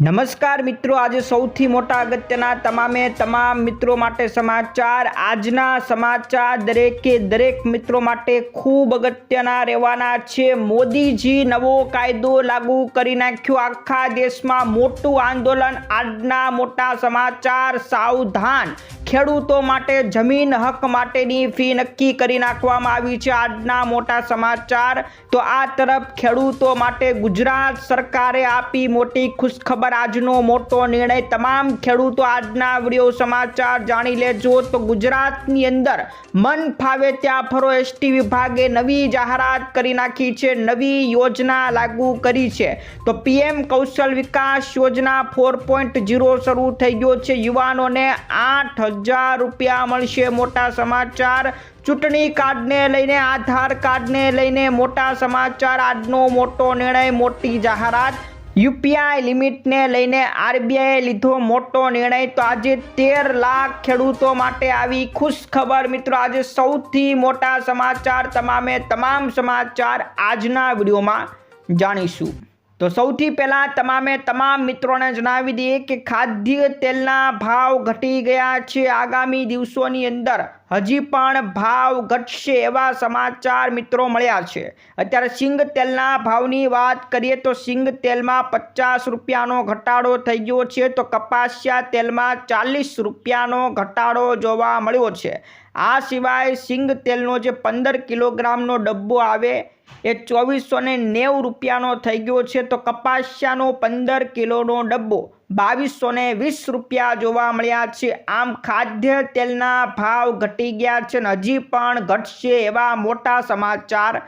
નમસ્કાર મિત્રો, આજે સૌથી મોટા અગત્યના તમામે તમામ મિત્રો માટે સમાચાર. આજના સમાચાર દરેકે દરેક મિત્રો માટે ખૂબ અગત્યના રહેવાના છે. મોદીજી નવો કાયદો લાગુ કરી નાખ્યો. આખા દેશમાં મોટું આંદોલન, આજના મોટા સમાચાર. સાવધાન ખેડૂતો માટે જમીન હક માટેની ફી નક્કી કરી નાખવામાં આવી છે. આજના મોટા સમાચાર. તો આ તરફ ખેડૂતો માટે ગુજરાત સરકારે આપી મોટી ખુશખબર આજનો મોટો નિર્ણય તમામ ખેડૂતો આજના વીડિયો સમાચાર જાણી લેજો. તો ગુજરાતની અંદર મન ફાવે ત્યાં ફરો. એસટી વિભાગે નવી જાહેરાત કરી નાખી છે. નવી યોજના લાગુ કરી છે. તો પીએમ કૌશલ વિકાસ યોજના ફોર પોઈન્ટ ઝીરો શરૂ થઈ ગયો છે. યુવાનોને આઠ હજાર રૂપિયા મળશે. મોટા સમાચાર. ચૂંટણી કાર્ડને લઈને, આધાર કાર્ડને લઈને મોટા સમાચાર. આજનો મોટો નિર્ણય, મોટી જાહેરાત. યુપીઆઈ લિમિટને લઈને આરબીઆઈએ લીધો મોટો નિર્ણય. તો આજે તેર લાખ ખેડૂતો માટે આવી ખુશ ખબર મિત્રો, આજે સૌથી મોટા સમાચાર તમામે તમામ સમાચાર આજના વિડીયોમાં જાણીશું. તો સૌથી પહેલાં તમામે તમામ મિત્રોને જણાવી દઈએ કે ખાદ્ય તેલના ભાવ ઘટી ગયા છે આગામી દિવસોની અંદર. હજી પણ ભાવ ઘટશે એવા સમાચાર મિત્રો મળ્યા છે. અત્યારે સિંગ તેલના ભાવની વાત કરીએ તો સિંગ તેલમાં પચાસ રૂપિયાનો ઘટાડો થઈ ગયો છે. તો કપાસિયા તેલમાં ચાલીસ રૂપિયાનો ઘટાડો જોવા મળ્યો છે. આ સિવાય સિંગ તેલનો જે પંદર કિલોગ્રામનો ડબ્બો આવે, એ ચોવીસો ને નેવું રૂપિયાનો થઈ ગયો છે. તો કપાસિયાનો પંદર કિલોનો ડબ્બો બાવીસો ને વીસ રૂપિયા જોવા મળ્યા છે. આમ ખાદ્ય તેલના ભાવ ઘટી ગયા છે ને હજી પણ ઘટશે એવા મોટા સમાચાર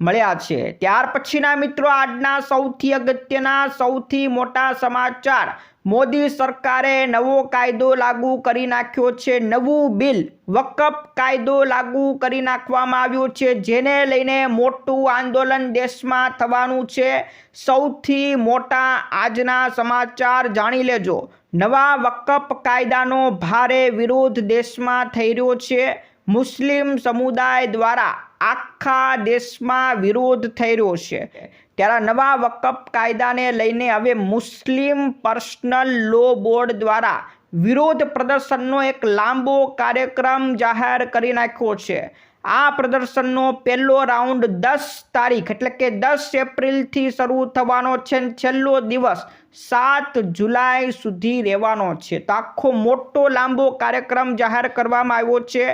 મળ્યા છે. ત્યાર પછીના મિત્રો, આજના સૌથી અગત્યના, સૌથી મોટા સમાચાર. મોદી સરકારે નવો કાયદો લાગુ કરી નાખ્યો છે. નવું બિલ, વકફ કાયદો લાગુ કરી નાખવામાં આવ્યો છે, જેને લઈને મોટું આંદોલન દેશમાં થવાનું છે. સૌથી મોટા આજના સમાચાર જાણી લેજો. નવા વકફ કાયદાનો ભારે વિરોધ દેશમાં થઈ રહ્યો છે. મુસ્લિમ સમુદાય દ્વારા આખા દેશમાં વિરોધ થઈ રહ્યો છે. ત્યારે નવા વકફ કાયદાને લઈને હવે મુસ્લિમ પર્સનલ લો બોર્ડ દ્વારા વિરોધ પ્રદર્શનનો એક લાંબો કાર્યક્રમ જાહેર કરી નાખ્યો છે. આ પ્રદર્શનનો પહેલો રાઉન્ડ દસ તારીખ, એટલે કે દસ એપ્રિલથી શરૂ થવાનો છે છેલ્લો દિવસ, સાત જુલાઈ સુધી રહેવાનો છે. તો આખો મોટો લાંબો કાર્યક્રમ જાહેર કરવામાં આવ્યો છે.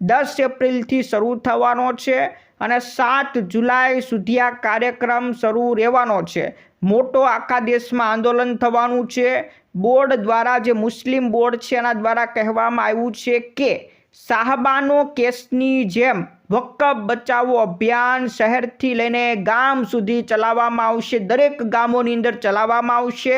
દસ એપ્રિલથી શરૂ થવાનો છે અને સાત જુલાઈ સુધી આ કાર્યક્રમ શરૂ રહેવાનો છે. મોટો આખા દેશમાં આંદોલન થવાનું છે. બોર્ડ દ્વારા, જે મુસ્લિમ બોર્ડ છે, એના દ્વારા કહેવામાં આવ્યું છે કે સાહબાનો કેસની જેમ વકફ બચાવો અભિયાન શહેરથી લઈને ગામ સુધી ચલાવવામાં આવશે. દરેક ગામોની અંદર ચલાવવામાં આવશે.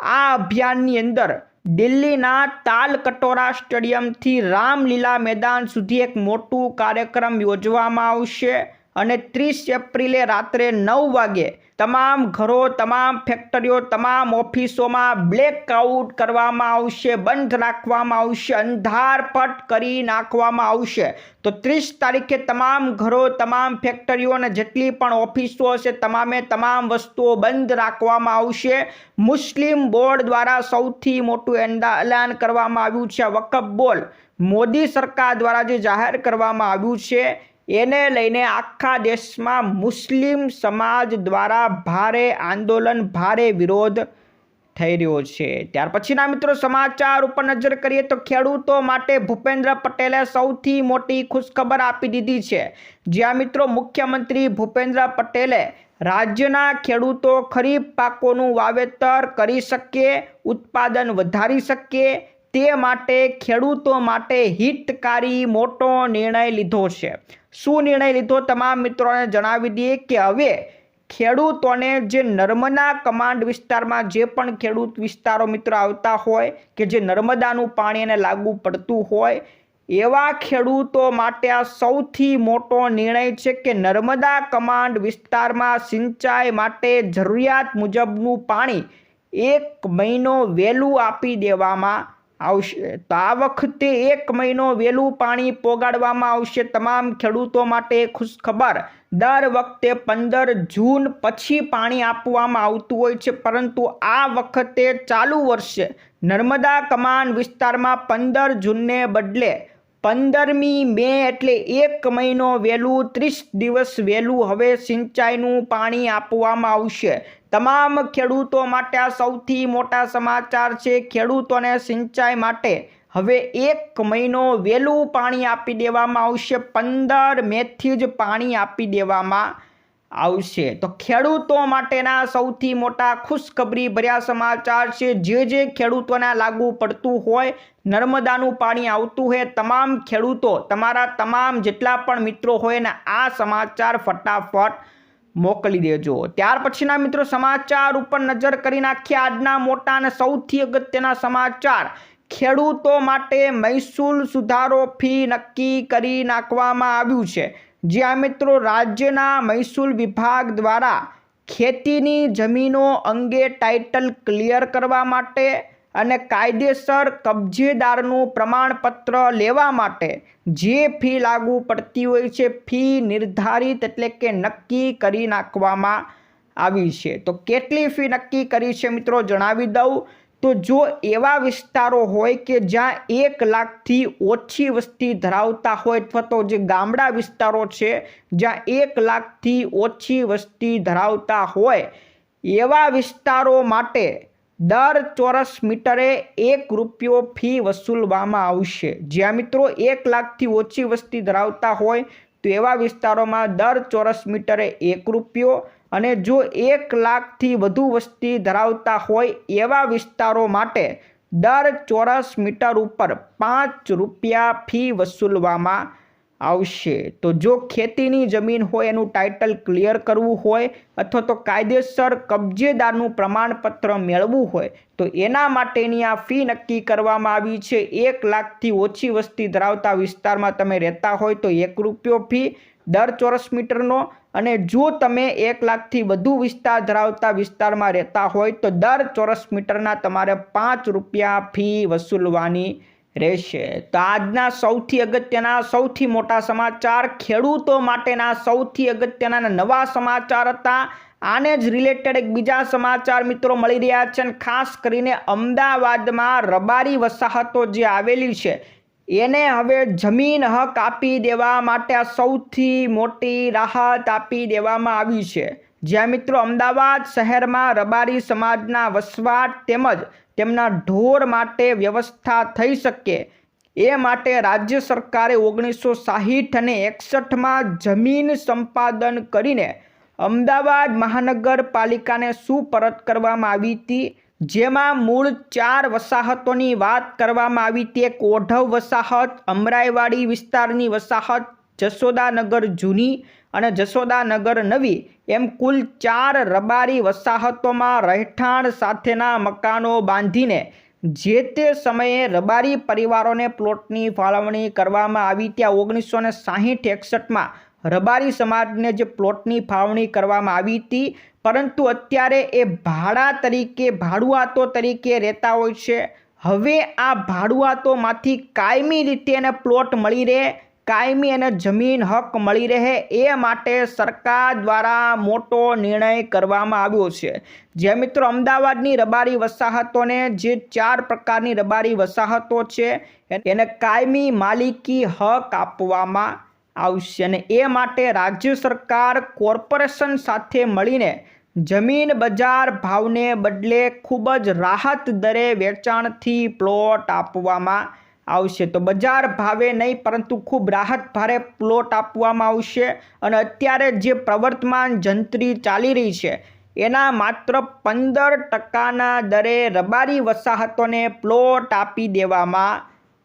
આ અભિયાનની અંદર દિલ્હીના તાલકટોરા સ્ટેડિયમથી રામલીલા મેદાન સુધી એક મોટું કાર્યક્રમ યોજવામાં આવશે. અને ત્રીસ એપ્રિલે રાત્રે નવ વાગે તમામ ઘરો, તમામ ફેક્ટરીઓ, તમામ ઓફિસોમાં બ્લેકઆઉટ કરવામાં આવશે, બંધ રાખવામાં આવશે અંધારપટ કરી નાખવામાં આવશે. તો ત્રીસ તારીખે તમામ ઘરો, તમામ ફેક્ટરીઓ અને જેટલી પણ ઓફિસો હશે, તમામે તમામ વસ્તુઓ બંધ રાખવામાં આવશે. મુસ્લિમ બોર્ડ દ્વારા સૌથી મોટું એલાન કરવામાં આવ્યું છે વકફ બોલ. મોદી સરકાર દ્વારા જે જાહેર કરવામાં આવ્યું છે એને લઈને આખા દેશમાં મુસ્લિમ સમાજ દ્વારા ભારે આંદોલન, ભારે વિરોધ થઈ રહ્યો છે. ત્યાર પછીના મિત્રો સમાચાર ઉપર નજર કરીએ તો ખેડૂતો માટે ભૂપેન્દ્ર પટેલે સૌથી મોટી ખુશખબર આપી દીધી છે. જ્યાં મિત્રો મુખ્યમંત્રી ભૂપેન્દ્ર પટેલે રાજ્યના ખેડૂતો ખરીફ પાકોનું વાવેતર કરી શકે ઉત્પાદન વધારી શકે તે માટે ખેડૂતો માટે હિતકારી મોટો નિર્ણય લીધો છે. શું નિર્ણય લીધો તમામ મિત્રોને જણાવી દઈએ કે હવે ખેડૂતોને જે નર્મદા કમાન્ડ વિસ્તારમાં જે પણ ખેડૂત વિસ્તારો મિત્રો આવતા હોય કે જે નર્મદાનું પાણી એને લાગુ પડતું હોય, એવા ખેડૂતો માટે આ સૌથી મોટો નિર્ણય છે કે નર્મદા કમાન્ડ વિસ્તારમાં સિંચાઈ માટે જરૂરિયાત મુજબનું પાણી એક મહિનો વહેલું આપી દેવામાં આવશે. તો આ વખતે એક મહિનો વહેલું પાણી પોગાડવામાં આવશે. તમામ ખેડૂતો માટે ખુશખબર. દર વખતે પંદર જૂન પછી પાણી આપવામાં આવતું હોય છે, પરંતુ આ વખતે ચાલુ વર્ષે નર્મદા કમાન વિસ્તારમાં પંદર જૂનને બદલે પંદરમી મે એટલે એક મહિનો વહેલું ત્રીસ દિવસ વહેલું હવે સિંચાઈનું પાણી આપવામાં આવશે. તમામ ખેડૂતો માટે આ સૌથી મોટા સમાચાર છે. ખેડૂતોને સિંચાઈ માટે હવે એક મહિનો વહેલું પાણી આપી દેવામાં આવશે. પંદર મેથી જ પાણી આપી દેવામાં આવશે. તો ખેડૂતો માટેના સૌથી મોટા ખુશખબરી ભર્યા સમાચાર છે. જે જે ખેડૂતોના લાગુ પડતું હોય, નર્મદાનું પાણી આવતું હોય, તમામ ખેડૂતો, તમારા તમામ જેટલા પણ મિત્રો હોય ને, આ સમાચાર ફટાફટ મોકલી દેજો. ત્યાર પછીના મિત્રો સમાચાર ઉપર નજર કરી નાખીએ આજના મોટા અને સૌથી અગત્યના સમાચાર. ખેડૂતો માટે મહેસૂલ સુધારો ફી નક્કી કરી નાખવામાં આવ્યું છે. જ્યાં મિત્રો રાજ્યના મહેસૂલ વિભાગ દ્વારા ખેતીની જમીનો અંગે ટાઇટલ ક્લિયર કરવા માટે અને કાયદેસર કબજેદારનું પ્રમાણપત્ર લેવા માટે જે ફી લાગુ પડતી હોય છે, ફી નિર્ધારિત એટલે કે નક્કી કરી નાખવામાં આવી છે. તો કેટલી ફી નક્કી કરી છે મિત્રો જણાવી દઉં. તો જો એવા વિસ્તારો હોય કે જ્યાં એક લાખથી ઓછી વસ્તી ધરાવતા હોય અથવા તો જે ગામડા વિસ્તારો છે, જ્યાં એક લાખથી ઓછી વસ્તી ધરાવતા હોય, એવા વિસ્તારો માટે દર ચોરસ મીટરે એક રૂપિયો ફી વસૂલવામાં આવશે. જ્યાં મિત્રો એક લાખથી ઓછી વસ્તી ધરાવતા હોય, તો એવા વિસ્તારોમાં દર ચોરસ મીટરે એક રૂપિયો અને જો એક લાખથી વધુ વસ્તી ધરાવતા હોય, એવા વિસ્તારો માટે દર ચોરસ મીટર ઉપર પાંચ રૂપિયા ફી વસૂલવામાં આવશે. તો જો ખેતીની જમીન હોય એનું ટાઇટલ ક્લિયર કરવું હોય અથવા તો કાયદેસર કબજેદારનું પ્રમાણપત્ર મેળવવું હોય, તો એના માટેની આ ફી નક્કી કરવામાં આવી છે. એક લાખથી ઓછી વસ્તી ધરાવતા વિસ્તારમાં તમે રહેતા હોય તો એક રૂપિયો ફી દર ચોરસ મીટરનો અને જો તમે એક લાખથી વધુ વિસ્તાર ધરાવતા વિસ્તારમાં રહેતા હોય તો દર ચોરસ મીટરના તમારે પાંચ રૂપિયા ફી વસૂલવાની રહેશે. તો આજના સૌથી અગત્યના, સૌથી મોટા સમાચાર ખેડૂતો માટેના સૌથી અગત્યના નવા સમાચાર હતા. આને જ રિલેટેડ એક બીજા સમાચાર મિત્રો મળી રહ્યા છે અને ખાસ કરીને અમદાવાદમાં રબારી વસાહતો જે આવેલી છે, એને હવે જમીન હક આપી દેવા માટે આ સૌથી મોટી રાહત આપી દેવામાં આવી છે. જ્યાં મિત્રો અમદાવાદ શહેરમાં રબારી સમાજના વસવાટ તેમજ તેમના ઢોર માટે વ્યવસ્થા થઈ શકે. એ માટે રાજ્ય સરકારે ઓગણીસો સાહીઠ અને એકસઠમાં જમીન સંપાદન કરીને અમદાવાદ મહાનગરપાલિકાને સુપરત કરવામાં આવી હતી? જેમાં મૂળ ચાર વસાહતોની વાત કરવામાં આવી હતી. એક ઓઢવ વસાહત, અમરાઈવાડી વિસ્તારની વસાહત, જશોદાનગર જૂની અને જશોદાનગર નવી એમ કુલ ચાર રબારી વસાહતોમાં રહેઠાણ સાથેના મકાનો બાંધીને જે તે સમયે રબારી પરિવારોને પ્લોટની ફાળવણી કરવામાં આવી ત્યાં ઓગણીસો ને સાહીઠ એકસઠમાં રબારી સમાજને જે પ્લોટની ફાળવણી કરવામાં આવી હતી. પરંતુ અત્યારે એ ભાડા તરીકે, ભાડુઆતો તરીકે રહેતા હોય છે. હવે આ ભાડુઆતોમાંથી કાયમી રીતે એને પ્લોટ મળી રહે કાયમી અને જમીન હક મળી રહે એ માટે સરકાર દ્વારા મોટો નિર્ણય કરવામાં આવ્યો છે. જે મિત્રો અમદાવાદની રબારી વસાહતોને જે ચાર પ્રકારની રબારી વસાહતો છે, એને કાયમી માલિકી હક આપવામાં આવશે અને એ માટે રાજ્ય સરકાર કોર્પોરેશન સાથે મળીને જમીન બજાર ભાવને બદલે ખૂબ જ રાહત દરે વેચાણથી પ્લોટ આપવામાં આવશે. તો બજાર ભાવે નહીં, પરંતુ ખૂબ રાહત ભારે પ્લોટ આપવામાં આવશે અને અત્યારે જે પ્રવર્તમાન જંત્રી ચાલી રહી છે, એના માત્ર પંદર ટકાના દરે રબારી વસાહતોને પ્લોટ આપી દેવામાં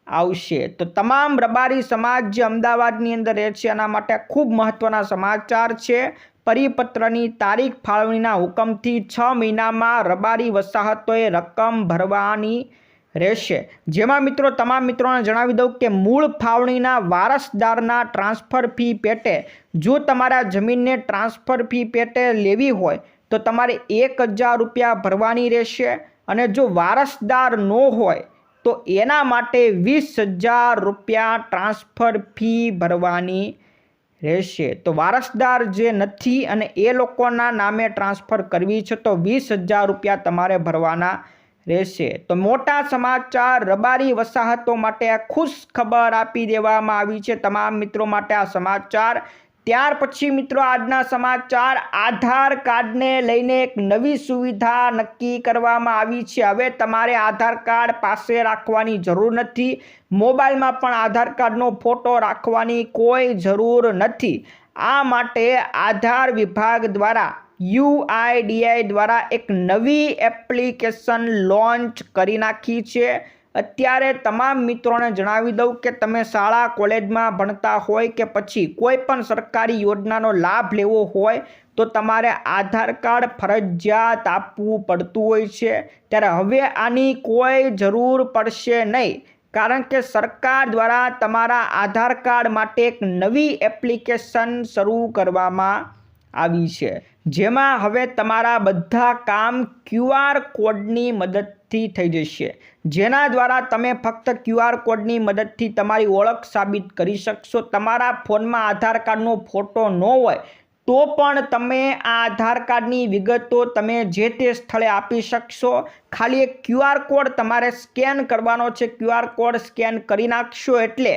આવશે. તો તમામ રબારી સમાજ જે અમદાવાદની અંદર રહે છે એના માટે ખૂબ મહત્ત્વના સમાચાર છે. પરિપત્રની તારીખ ફાળવણીના હુકમથી છ મહિનામાં રબારી વસાહતોએ રકમ ભરવાની રહેશે. જેમાં મિત્રો તમામ મિત્રોને જણાવી દઉં કે મૂળ ફાળવણીના વારસદારના ટ્રાન્સફર ફી પેટે જો તમારા જમીનને ટ્રાન્સફર ફી પેટે લેવી હોય, તો તમારે એક હજાર રૂપિયા ભરવાની રહેશે અને જો વારસદાર ન હોય, તો એના માટે વીસ હજાર રૂપિયા ટ્રાન્સફર ફી ભરવાની રહેશે. તો વારસદાર જે નથી અને એ લોકોના નામે ટ્રાન્સફર કરવી છે, તો વીસ હજાર રૂપિયા તમારે ભરવાના રહેશે. તો મોટા સમાચાર, રબારી વસાહતો માટે ખુશ ખબર આપી દેવામાં આવી છે. તમામ મિત્રો માટે આ સમાચાર. ત્યાર પછી મિત્રો આજના સમાચાર. આધાર કાર્ડને લઈને એક નવી સુવિધા નક્કી કરવામાં આવી છે. હવે તમારે આધાર કાર્ડ પાસે રાખવાની જરૂર નથી. મોબાઈલમાં પણ આધાર કાર્ડનો ફોટો રાખવાની કોઈ જરૂર નથી. આ માટે આધાર વિભાગ દ્વારા યુઆઈડીઆઈ દ્વારા એક નવી એપ્લિકેશન લોન્ચ કરી નાખી છે. અત્યારે તમામ મિત્રોને જણાવી દઉં કે તમે શાળા, કોલેજમાં ભણતા હોય કે પછી કોઈ પણ સરકારી યોજનાનો લાભ લેવો હોય તો તમારે આધાર કાર્ડ ફરજિયાત આપવું પડતું હોય છે. ત્યારે હવે આની કોઈ જરૂર પડશે નહીં, કારણ કે સરકાર દ્વારા તમારા આધાર કાર્ડ માટે એક નવી એપ્લિકેશન શરૂ કરવામાં આવી છે. જેમાં હવે તમારા બધા કામ ક્યુઆર કોડની મદદથી થઈ જશે. જેના દ્વારા તમે ફક્ત ક્યુઆર કોડની મદદથી તમારી ઓળખ સાબિત કરી શકશો. તમારા ફોનમાં આધાર કાર્ડનો ફોટો ન હોય તો પણ તમે આ આધાર કાર્ડની વિગતો તમે જે તે સ્થળે આપી શકશો. ખાલી એક ક્યુઆર કોડ તમારે સ્કેન કરવાનો છે. ક્યુઆર કોડ સ્કેન કરી નાખશો એટલે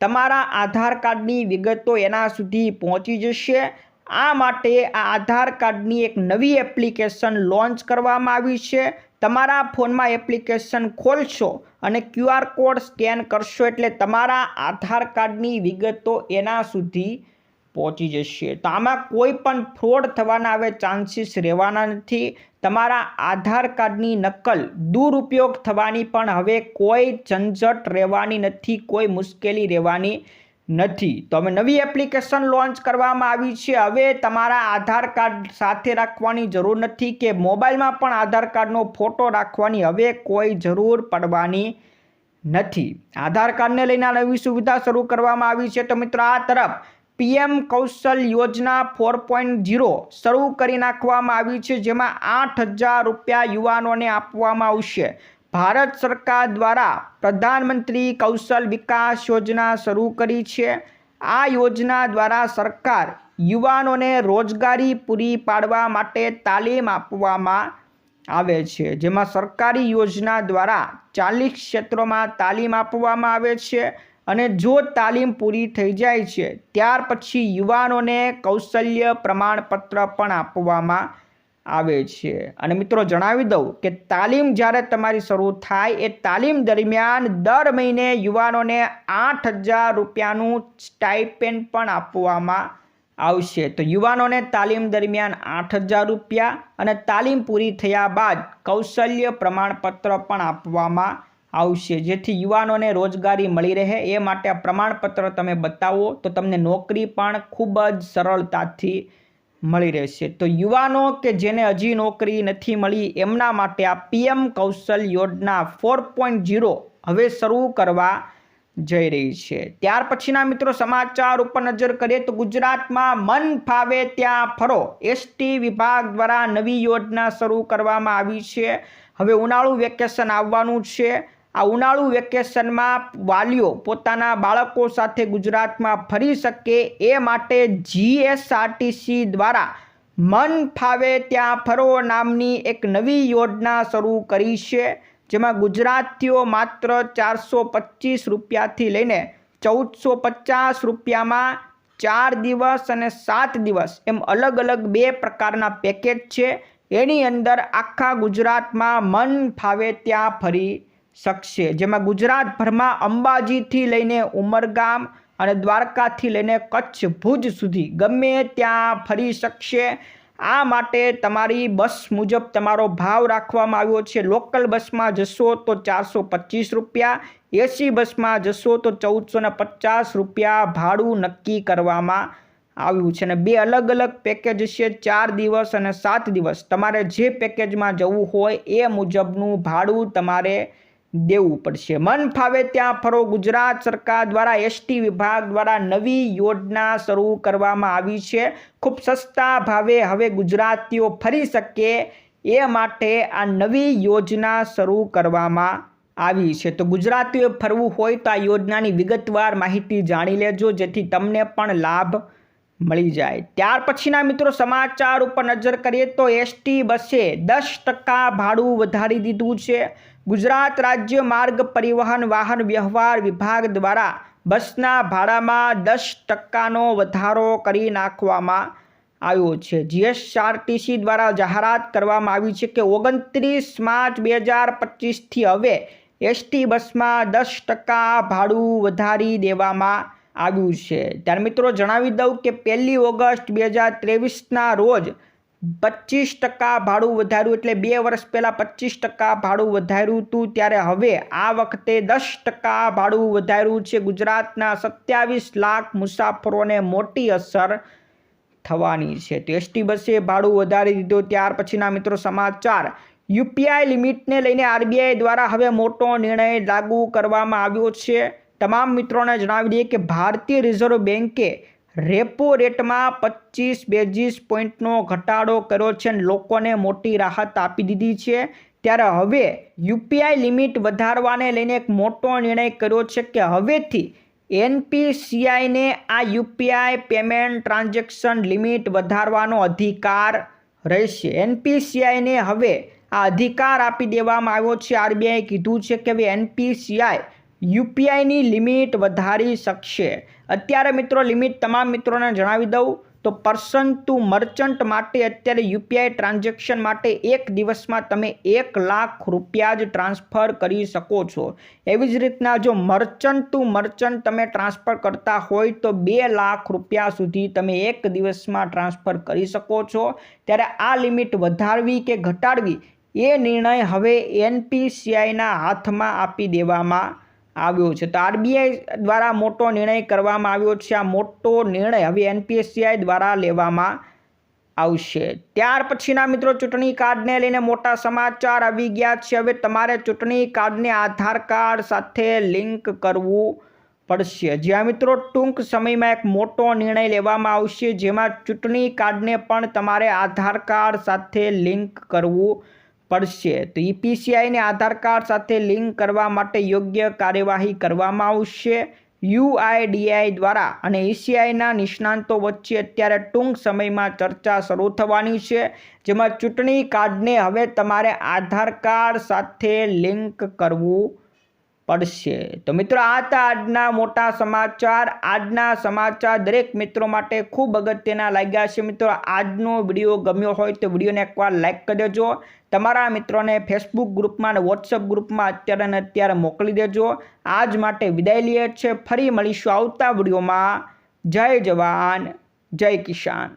તમારા આધાર કાર્ડની વિગતો એના સુધી પહોંચી જશે. આ માટે આ આધાર કાર્ડની એક નવી એપ્લિકેશન લોન્ચ કરવામાં આવી છે. તમારા ફોનમાં એપ્લિકેશન ખોલશો અને ક્યુઆર કોડ સ્કેન કરશો એટલે તમારા આધાર કાર્ડની વિગતો એના સુધી પહોંચી જશે. તો આમાં કોઈ પણ ફ્રોડ થવાના હવે ચાન્સીસ રહેવાના નથી. તમારા આધાર કાર્ડની નકલ દુરુપયોગ થવાની પણ હવે કોઈ ઝંઝટ રહેવાની નથી, કોઈ મુશ્કેલી રહેવાની નથી. તો હવે નવી એપ્લિકેશન લોન્ચ કરવામાં આવી છે. હવે તમારા આધાર કાર્ડ સાથે રાખવાની જરૂર નથી કે મોબાઈલમાં પણ આધાર કાર્ડનો ફોટો રાખવાની હવે કોઈ જરૂર પડવાની નથી. આધાર કાર્ડને લઈને નવી સુવિધા શરૂ કરવામાં આવી છે. તો મિત્રો આ તરફ પીએમ કૌશલ યોજના ફોર પોઈન્ટ ઝીરો શરૂ કરી નાખવામાં આવી છે. જેમાં આઠ હજાર રૂપિયા યુવાનોને આપવામાં આવશે. ભારત સરકાર દ્વારા પ્રધાનમંત્રી કૌશલ વિકાસ યોજના શરૂ કરી છે. આ યોજના દ્વારા સરકાર યુવાનોને રોજગારી પૂરી પાડવા માટે તાલીમ આપવામાં આવે છે. જેમાં સરકારી યોજના દ્વારા ચાલીસ ક્ષેત્રોમાં તાલીમ આપવામાં આવે છે અને જો તાલીમ પૂરી થઈ જાય છે, ત્યાર પછી યુવાનોને કૌશલ્ય પ્રમાણપત્ર પણ આપવામાં આવે છે. અને મિત્રો જણાવી દઉં કે તાલીમ જ્યારે તમારી શરૂ થાય એ તાલીમ દરમિયાન દર મહિને યુવાનોને આઠ હજાર રૂપિયાનું સ્ટાઇપેન્ડ પણ આપવામાં આવશે. તો યુવાનોને તાલીમ દરમિયાન આઠ હજાર રૂપિયા અને તાલીમ પૂરી થયા બાદ કૌશલ્ય પ્રમાણપત્ર પણ આપવામાં આવશે. જેથી યુવાનોને રોજગારી મળી રહે એ માટે આ પ્રમાણપત્ર તમે બતાવો તો તમને નોકરી પણ ખૂબ જ સરળતાથી મળી રહેશે. તો યુવાનો કે જેને હજી નોકરી નથી મળી, એમના માટે આ પીએમ કૌશલ યોજના ફોર પોઈન્ટ ઝીરો હવે શરૂ કરવા જઈ રહી છે. ત્યાર પછીના મિત્રો સમાચાર ઉપર નજર કરીએ તો ગુજરાતમાં મન ફાવે ત્યાં ફરો. એસટી વિભાગ દ્વારા નવી યોજના શરૂ કરવામાં આવી છે. હવે ઉનાળુ વેકેશન આવવાનું છે. આ ઉનાળુ વેકેશનમાં વાલીઓ પોતાના બાળકો સાથે ગુજરાતમાં ફરી શકે એ માટે જીએસઆરટીસી દ્વારા મન ફાવે ત્યાં ફરો નામની એક નવી યોજના શરૂ કરી છે, જેમાં ગુજરાતીઓ માત્ર ચારસો પચીસ રૂપિયાથી લઈને ચૌદસો પચાસ રૂપિયામાં ચાર દિવસ અને સાત દિવસ એમ અલગ અલગ બે પ્રકારના પેકેજ છે. એની અંદર આખા ગુજરાતમાં મન ફાવે ત્યાં ફરી શકશે. જેમાં ગુજરાતભરમાં અંબાજીથી લઈને ઉમરગામ અને દ્વારકાથી લઈને કચ્છ ભુજ સુધી ગમે ત્યાં ફરી શકશે. આ માટે તમારી બસ મુજબ તમારો ભાવ રાખવામાં આવ્યો છે. લોકલ બસમાં જશો તો ચારસો પચીસ રૂપિયા, એસી બસમાં જશો તો ચૌદસો ને પચાસ રૂપિયા ભાડું નક્કી કરવામાં આવ્યું છે. અને બે અલગ અલગ પેકેજ છે, ચાર દિવસ અને સાત દિવસ. તમારે જે પેકેજમાં જવું હોય એ મુજબનું ભાડું તમારે દેવું પડશે. મન ફાવે ત્યાં ફરો. ગુજરાત સરકાર દ્વારા એસટી વિભાગ દ્વારા નવી યોજના શરૂ કરવામાં આવી છે. ખૂબ સસ્તા ભાવે હવે ગુજરાતીઓ ફરી શકે એ માટે આ નવી યોજના શરૂ કરવામાં આવી છે. તો ગુજરાતીઓએ ફરવું હોય તો આ યોજનાની વિગતવાર માહિતી જાણી લેજો, જેથી તમને પણ લાભ મળી જાય. ત્યાર પછીના મિત્રો સમાચાર ઉપર નજર કરીએ તો એસટી બસે દસ ટકા ભાડું વધારી દીધું છે. ગુજરાત રાજ્ય માર્ગ પરિવહન વાહન વ્યવહાર વિભાગ દ્વારા બસના ભાડામાં દસ ટકાનો વધારો કરી નાખવામાં આવ્યો છે. જીએસઆરટીસી દ્વારા જાહેરાત કરવામાં આવી છે કે ઓગણત્રીસ માર્ચ બે હજાર પચીસથી હવે એસટી બસમાં દસ ટકા ભાડું વધારી દેવામાં આવ્યું છે. ત્યારે મિત્રો જણાવી દઉં કે પહેલી ઓગસ્ટ બે હજાર ત્રેવીસના રોજ પચીસ ટકા ભાડું વધાર્યું એટલે બે વર્ષ પહેલાં પચીસ ટકા ભાડું વધાર્યું હતું ત્યારે હવે આ વખતે દસ ટકા ભાડું વધાર્યું છે. ગુજરાતના સત્યાવીસ લાખ મુસાફરોને મોટી અસર થવાની છે. તો એસટી બસે ભાડું વધારી દીધું, ત્યાર પછીના મિત્રો સમાચાર. યુપીઆઈ લિમિટને લઈને આરબીઆઈ દ્વારા હવે મોટો નિર્ણય લાગુ કરવામાં આવ્યો છે. તમામ મિત્રોને જણાવી દઈએ કે ભારતીય રિઝર્વ બેન્કે રેપો રેટમાં પચીસ બેઝિસ પોઈન્ટનો ઘટાડો કર્યો છે અને લોકોને મોટી રાહત આપી દીધી છે. ત્યારે હવે યુપીઆઈ લિમિટ વધારવાને લઈને એક મોટો નિર્ણય કર્યો છે કે હવેથી એનપીસીઆઈને આ યુપીઆઈ પેમેન્ટ ટ્રાન્ઝેક્શન લિમિટ વધારવાનો અધિકાર રહેશે. એનપીસીઆઈને હવે આ અધિકાર આપી દેવામાં આવ્યો છે. આરબીઆઈએ કીધું છે કે હવે એનપીસીઆઈ યુપીઆઈની લિમિટ વધારી શકશે. અત્યારે મિત્રો લિમિટ તમામ મિત્રોને જણાવી દઉં, તો પર્સન ટુ મર્ચન્ટ માટે અત્યારે યુપીઆઈ ટ્રાન્ઝેક્શન માટે એક દિવસમાં તમે એક લાખ રૂપિયા જ ટ્રાન્સફર કરી શકો છો. એવી જ રીતના જો મર્ચન્ટ ટુ મર્ચન્ટ તમે ટ્રાન્સફર કરતા હોય, તો બે લાખ રૂપિયા સુધી તમે એક દિવસમાં ટ્રાન્સફર કરી શકો છો. ત્યારે આ લિમિટ વધારવી કે ઘટાડવી, એ નિર્ણય હવે એનપીસીઆઈના હાથમાં આપી દેવામાં આવ્યો છે. તો આરબીઆઈ દ્વારા મોટો નિર્ણય કરવામાં આવ્યો છે. આ મોટો નિર્ણય હવે એનપીએસસીઆઈ દ્વારા લેવામાં આવશે. ત્યાર પછીના મિત્રો, ચૂંટણી કાર્ડને લઈને મોટા સમાચાર આવી ગયા છે. હવે તમારે ચૂંટણી કાર્ડને આધાર કાર્ડ સાથે લિંક કરવું પડશે. જ્યાં મિત્રો, ટૂંક સમયમાં એક મોટો નિર્ણય લેવામાં આવશે, જેમાં ચૂંટણી કાર્ડને પણ તમારે આધાર કાર્ડ સાથે લિંક કરવું પડશે. તો ઈપીસીઆઈને આધાર કાર્ડ સાથે લિંક કરવા માટે યોગ્ય કાર્યવાહી કરવામાં આવશે. યુઆઈડીઆઈ દ્વારા અને ઈસીઆઈના નિષ્ણાંતો વચ્ચે અત્યારે ટૂંક સમયમાં ચર્ચા શરૂ થવાની છે, જેમાં ચૂંટણી કાર્ડને હવે તમારે આધાર કાર્ડ સાથે લિંક કરવું પડશે. તો મિત્રો, આ હતા આજના મોટા સમાચાર. આજના સમાચાર દરેક મિત્રો માટે ખૂબ અગત્યના લાગ્યા છે. મિત્રો, આજનો વીડિયો ગમ્યો હોય તો વિડીયોને એકવાર લાઇક કરી દેજો. તમારા મિત્રોને ફેસબુક ગ્રુપમાં અને વોટ્સઅપ ગ્રુપમાં અત્યારે ને અત્યારે મોકલી દેજો. આજ માટે વિદાય લઈએ છે ફરી મળીશું આવતા વિડીયોમાં. જય જવાન, જય કિસાન.